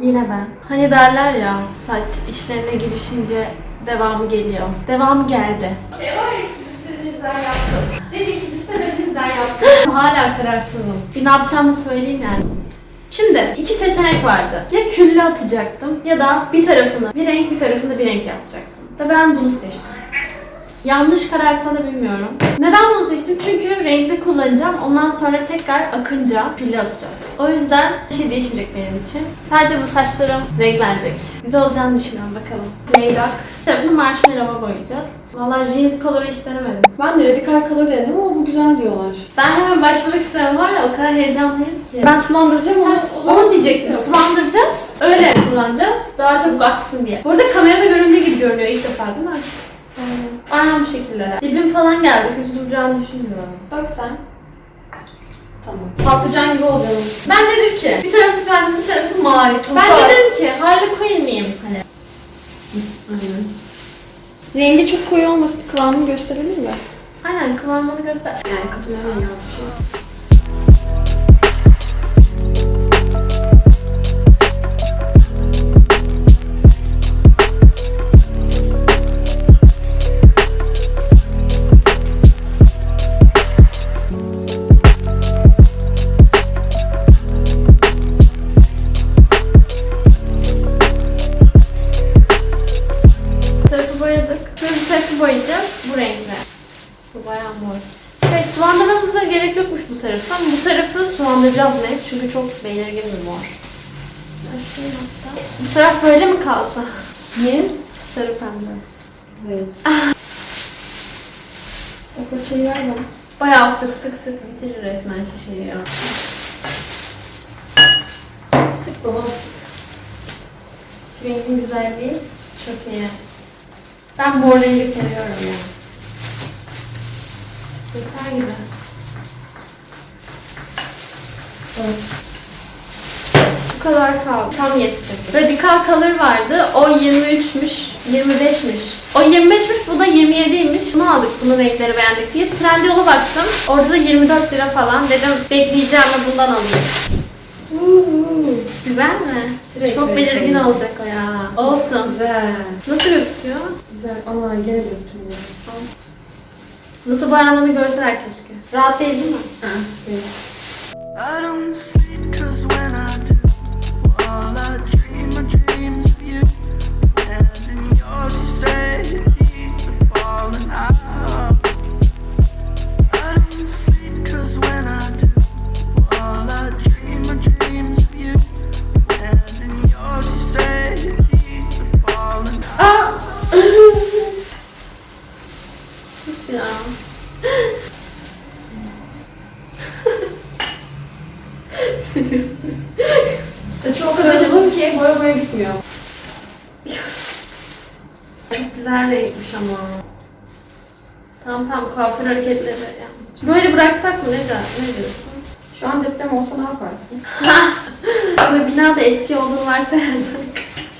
Yine ben. Hani derler ya saç işlerine girişince devamı geliyor. Devamı geldi. Şey var ya siz istediğinizden yaptım. Dediği siz istemediğinizden yaptım. Hala kararsızım. Bir ne yapacağımı söyleyeyim yani. Şimdi iki seçenek vardı. Ya küllü atacaktım ya da bir tarafını bir renk bir tarafını bir renk yapacaktım. Da ben bunu seçtim. Yanlış kararsa da bilmiyorum. Neden bunu seçtim? Çünkü renkli kullanacağım. Ondan sonra tekrar akınca küllü atacağız. O yüzden bir şey değişmeyecek benim için. Sadece bu saçlarım renklenecek. Güzel olacağını düşünüyorum bakalım. Bir tarafını marshmallow'a boyayacağız. Vallahi jeans coloru hiç denemedim. Ben de radikal kalır denedim ama bu güzel diyorlar. Ben hemen başlamak istiyorum var ya o kadar heyecanlıyım ki. Ben sulandıracağım ama Ha, o zaman onu diyecektim. Sulandıracağız. Öyle kullanacağız. Daha çabuk aksın diye. Bu arada kamerada göründüğü gibi görünüyor ilk defa değil mi? Aynen bu şekilde. Dibim falan geldi. Kötü duracağını düşünmüyorum. Bak sen. Tamam. Patlıcan gibi olacağım. Ben dedim ki bir tarafı pembe bir tarafı mavi. Çok ben dedim ki Harley Quinn miyim? Hani. Aynen. Rengi çok koyu olmasın. Kıvamını gösterelim de. Aynen kıvamını göster. Yani katılıyorum ya tarafı ama bu tarafı sulandıracağız net çünkü çok belirgin bir mor. Bu taraf böyle mi kalsa? Niye? Sarı pembe. Hayır. o fırçayı ver bana. Bayağı sık sık sık bitirir resmen şişeyi ya. Sık baba. Rengin güzel değil. Çok iyi. Ben mor rengi seviyorum ya. Yeter gibi. Evet. Bu kadar kaldı. Tam yetecek. Radikal Color vardı. O 23'müş. 25'miş. O 25'miş, bu da 27'ymiş. Bunu aldık, bunun renkleri beğendik diye. Trendyol'a baktım. Orada da 24 lira falan. Dedim bekleyeceğim ve bundan alayım. Uuu. Güzel mi? Direkt Çok renk belirgin renk. olacak o ya. Olsun. Güzel. Nasıl gözüküyor? Güzel. Ama gene döktüm ya. Nasıl boyandığını görseler keşke. Rahat değil değil mi? Ha. Evet. I don't O kadar uzun ki boya boya bitmiyor. Çok güzel renkmiş ama. Tamam tamam kuaför hareketleri yapmış. Böyle bıraksak mı ne, ne diyorsun? Şu an deprem olsa ne yaparsın? Böyle binada eski olduğunu varsayarsak.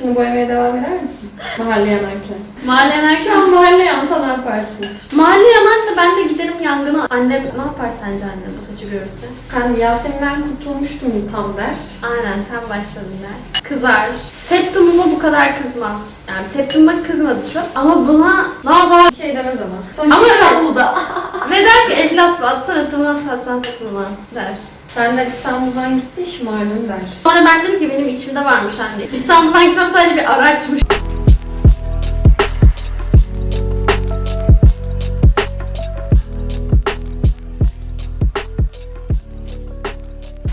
Şimdi boyamaya devam eder misin? Mahalle yanarken. Mahalle yanarken an mahalle yansa ne yaparsın? Mahalle yanarsa ben de giderim yangına. Annem ne yapar sence anne bu saçı görürse? Sen Yasemin'den kurtulmuştun tam der. Aynen sen başladın der. Kızar. Septumuma bu kadar kızmaz. Yani septumuma kızmadı çok. Ama buna ne yapar? Bir şey demez ama. Sonuçta Ama İstanbul'da. Ve der ki evlat var atsana atılmaz satsan satılmaz der. Senden İstanbul'dan gitti şımardım der. Sonra ben dedim ki benim içimde varmış anne. İstanbul'dan gitmem sadece bir araçmış.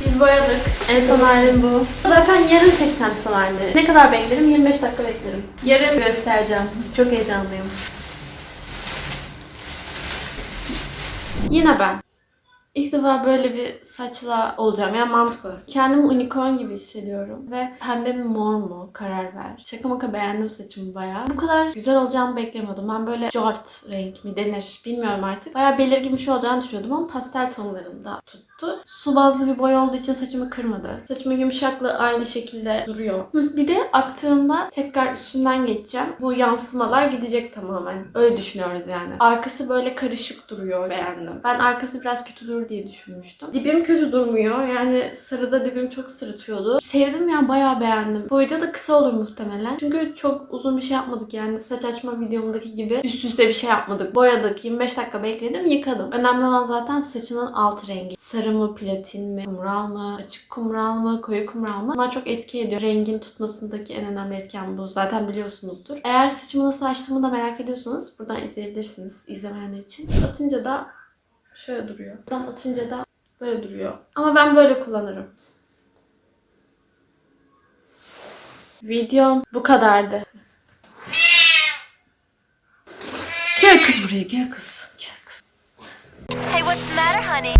Biz boyadık. En son halim bu. Zaten yarın çekeceğim son halini. Ne kadar beklerim? 25 dakika beklerim. Yarın göstereceğim. Çok heyecanlıyım. Yine ben. İlk defa böyle bir saçla olacağım. Yani mantık olarak. Kendimi unicorn gibi hissediyorum. Ve pembe mi mor mu karar ver. Şaka maka beğendim saçımı bayağı. Bu kadar güzel olacağını beklemiyordum. Ben böyle jort renk mi denir bilmiyorum artık. Bayağı belirgin bir şey olacağını düşünüyordum ama pastel tonlarında tuttu. Su bazlı bir boya olduğu için saçımı kırmadı. Saçımın yumuşaklığı aynı şekilde duruyor. Bir de aktığında tekrar üstünden geçeceğim. Bu yansımalar gidecek tamamen. Öyle düşünüyoruz yani. Arkası böyle karışık duruyor. Beğendim. Ben arkası biraz kötü durur diye düşünmüştüm. Dibim kötü durmuyor. Yani sarıda dibim çok sırıtıyordu. Sevdim ya bayağı beğendim. Boyda da kısa olur muhtemelen. Çünkü çok uzun bir şey yapmadık yani. Saç açma videomdaki gibi üst üste bir şey yapmadık. Boyadık. 25 dakika bekledim yıkadım. Önemli olan zaten saçının alt rengi. Sarı mı, platin mi, kumral mı, açık kumral mı, koyu kumral mı? Bunlar çok etki ediyor. Rengin tutmasındaki en önemli etken bu. Zaten biliyorsunuzdur. Eğer saçımı nasıl açtığımı da merak ediyorsanız buradan izleyebilirsiniz izlemeyenler için. Atınca da şöyle duruyor. Buradan atınca da böyle duruyor. Ama ben böyle kullanırım. Videom bu kadardı. Gel kız buraya gel kız. Gel kız. Hey, what's the matter, honey?